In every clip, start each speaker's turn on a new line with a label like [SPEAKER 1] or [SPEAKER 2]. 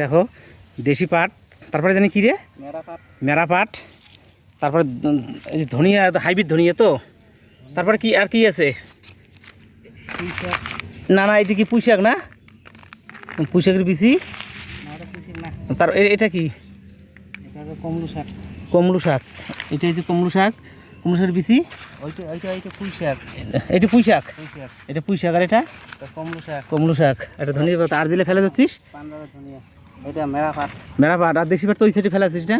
[SPEAKER 1] দেখো দেশি পাট তারপরে জানি কি রে?
[SPEAKER 2] মেরা পাট।
[SPEAKER 1] তারপরে এই যে ধনিয়া হাইব্রিড ধনিয়া তো তারপরে কি আর কি আছে? না না এটা কি পুঁইশাক না? পুঁইশাকের বিচি
[SPEAKER 2] না
[SPEAKER 1] তার এটা কি?
[SPEAKER 2] কমলু শাক।
[SPEAKER 1] কমলু শাক। এটা হচ্ছে কমলু শাক কমলু শাকের বিচি
[SPEAKER 2] পুঁই শাক।
[SPEAKER 1] এটা পুঁই শাক? এটা পুঁই শাক আর এটা?
[SPEAKER 2] কমলু শাক।
[SPEAKER 1] কমলু শাক। এটা ধনিয়া পাতা আর দিলে ফেলে যাচ্ছিস?
[SPEAKER 2] এটা মেরা পাট।
[SPEAKER 1] আর দেশি পাট তো ওই সাইডে ফেলে আছিস না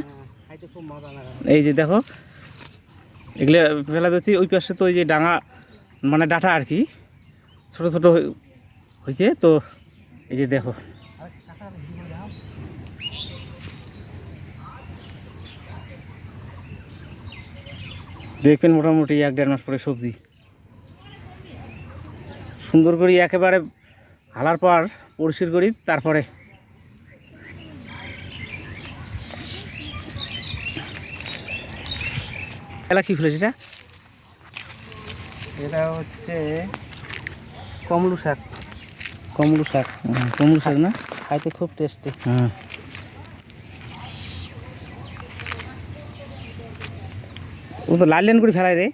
[SPEAKER 2] লাগে।
[SPEAKER 1] এই যে দেখো এগুলো ফেলা যাচ্ছে ওই পাশে তো ওই যে ডাঙা মানে ডাটা আর কি ছোট ছোট হয়েছে তো এই যে দেখো। দেখবেন মোটামুটি এক দেড় মাস পরে সবজি। সুন্দর করে একেবারে হালার পর পরিষ্কার করি তারপরে এলা কি ফুলেছে এটা?
[SPEAKER 2] এটা হচ্ছে কমলু শাক।
[SPEAKER 1] কমলু শাক। কমলু শাক না?
[SPEAKER 2] খাইতে খুব টেস্টি
[SPEAKER 1] হ্যাঁ ও তো লাল লেন করে ফেলায় রে।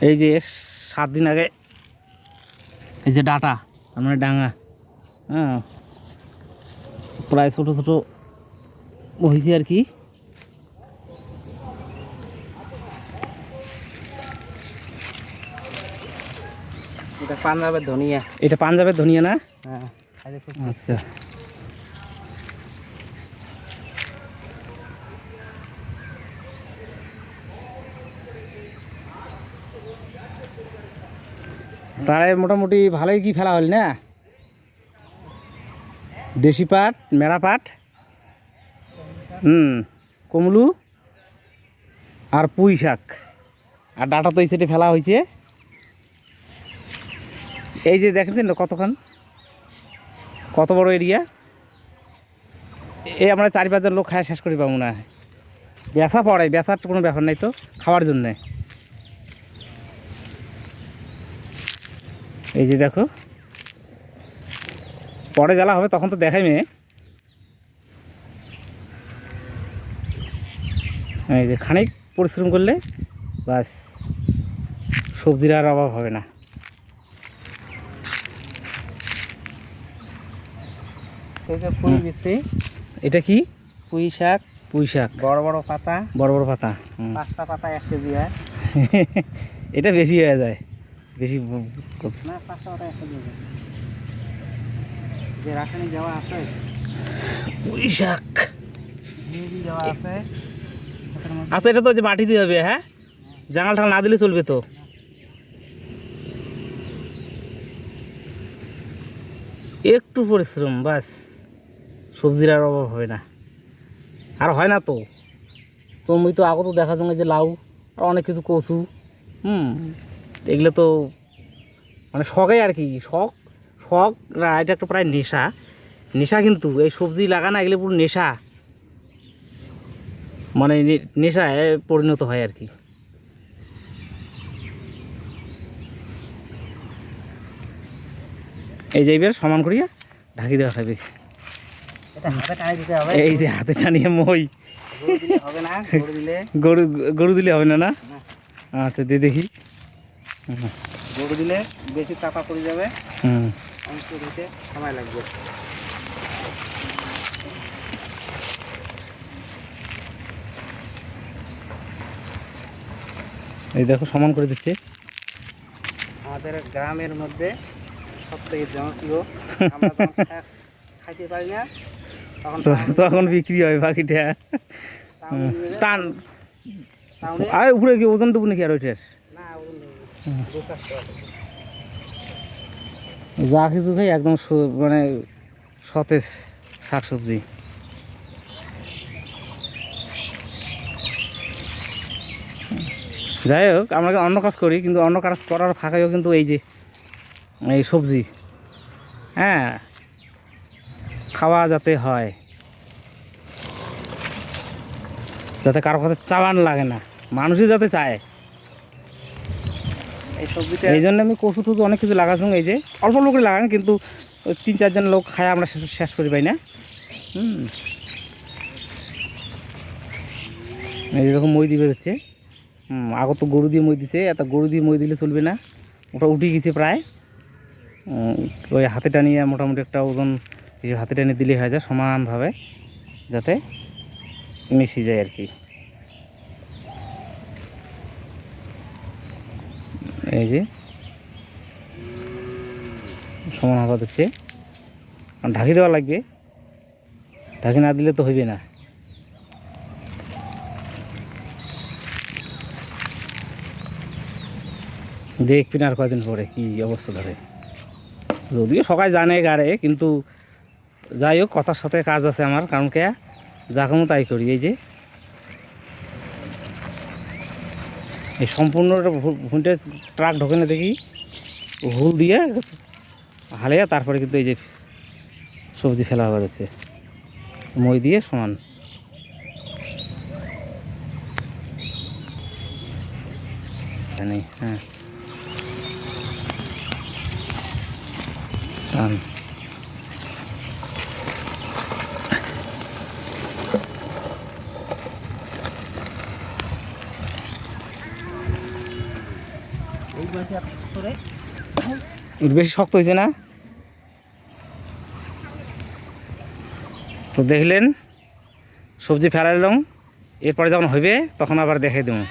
[SPEAKER 1] এই যে সাত দিন আগে এই যে ডাটা তার মানে ডাঙা হ্যাঁ প্রায় ছোটো ছোটো হয়েছে আর কি।
[SPEAKER 2] এটা পাঞ্জাবের ধনিয়া।
[SPEAKER 1] এটা পাঞ্জাবের ধনিয়া না?
[SPEAKER 2] হ্যাঁ
[SPEAKER 1] আচ্ছা। তাহলে মোটামুটি ভালোই কি ফেলা হল না? দেশি পাট মেরা পাট, হুম, কমলু আর পুঁই শাক। আর ডাটা তো এই সাইডে ফেলা হয়েছে। এই যে দেখেছেন কতক্ষণ? কত বড় এরিয়া এই আমরা চারি পাঁচজন লোক খায় শেষ করি পাবো না। ব্যথা পড়ে, ব্যথার কোনো ব্যাপার নাই তো, খাওয়ার জন্যে। এই যে দেখো। পরে জ্বালা হবে তখন তো দেখাই মেয়ে। এই যে খানিক পরিশ্রম করলে বাস সবজির আর অভাব হবে না। এটা কি?
[SPEAKER 2] পুঁই শাক।
[SPEAKER 1] পুঁই শাক।
[SPEAKER 2] বড় বড় পাতা।
[SPEAKER 1] বড় বড় পাতা।
[SPEAKER 2] পাঁচটা পাতা এক কেজি হয়।
[SPEAKER 1] এটা বেশি হয়ে যায়। বেশি
[SPEAKER 2] যে রাসায়নিক দেওয়া আছে
[SPEAKER 1] শাক
[SPEAKER 2] দেওয়া আছে
[SPEAKER 1] আচ্ছা এটা তো যে মাটি দিয়ে হবে হ্যাঁ? জাঙাল টাঙাল না দিলে চলবে তো। একটু পরিশ্রম বাস। সবজির আর অভাব হবে না। আর হয় না তো। তুমি তো আগত দেখা যাবে যে লাউ আর অনেক কিছু কচু হুম? এগুলো তো মানে শখে আর কি শখ শখ না এটা একটা প্রায় নেশা। নেশা কিন্তু এই সবজি লাগানো এগুলো পুরো নেশা। মানে নেশায় পরিণত হয় আর কি। এই যে এইবার সমান করিয়া ঢাকি দেওয়া
[SPEAKER 2] হবে।
[SPEAKER 1] এই যে হাতে টানিয়ে মই।
[SPEAKER 2] গরু দিলে হবে না গরু দিলে।
[SPEAKER 1] গরু গরু দিলে হবে না? না। আচ্ছা দিয়ে দেখি।
[SPEAKER 2] গরু দিলে বেশি চাপা পড়ে যাবে। অংশ দিতে সময় লাগবে।
[SPEAKER 1] এই দেখো সমান করে দিচ্ছে।
[SPEAKER 2] আমাদের গ্রামের মধ্যে সব থেকে জনপ্রিয় খাইতে পারি না তখন
[SPEAKER 1] বিক্রি হয় বাকিটা। টান। আর উপরে কি ওজন দেবো নাকি আর ওইটার? যা কিছু খাই একদম মানে সতেজ শাকসবজি। যাই হোক, আমরা অন্য কাজ করি? কিন্তু অন্য কাজ করার ফাঁকাইও কিন্তু এই যে, এই সবজি। হ্যাঁ খাওয়া যাতে হয়। যাতে কারও কাছে চালান লাগে না। মানুষই যাতে চায়।
[SPEAKER 2] এই
[SPEAKER 1] এই জন্য আমি কচু টুচু অনেক কিছু লাগাচ্ছি এই যে অল্প লোক লাগান, কিন্তু তিন চারজন লোক খায়, আমরা শেষ- করি পাই না? হুম। এইরকম মই দিবে হচ্ছে আগত গরু দিয়ে মই দিছে, এত গরু দিয়ে মই দিলে চলবে না। ওটা উঠে গেছে প্রায়। ওই হাতে টানিয়ে মোটামুটি একটা ওজন হাতে টানিয়ে দিলে হয়ে যায় সমানভাবে, যাতে মিশে যায় আর কি। এই যে। সমান হওয়া হচ্ছে ঢাকি দেওয়া লাগবে। ঢাকি না দিলে তো হইবে না। দেখবি না আর কয়দিন পরে কি অবস্থা ধরে। যদিও সবাই জানে গাড়ে, কিন্তু যাই হোক, কথার সাথে কাজ আছে আমার, কারণ কে, যা তাই করি, এই যে। এই সম্পূর্ণ ভুনটেজ ট্রাক ঢোকে না দেখি। হুল দিয়ে হালিয়া, তারপরে কিন্তু এই যে সবজি ফেলা হয়ে যাচ্ছে। মই দিয়ে সমান। হ্যাঁ।
[SPEAKER 2] এই বয়সে এত করে
[SPEAKER 1] একটু বেশি শক্ত হয়েছে না? তো দেখলেন, সবজি ফেলাইলাম, এরপরে যখন হবে তখন আবার দেখে দেবো।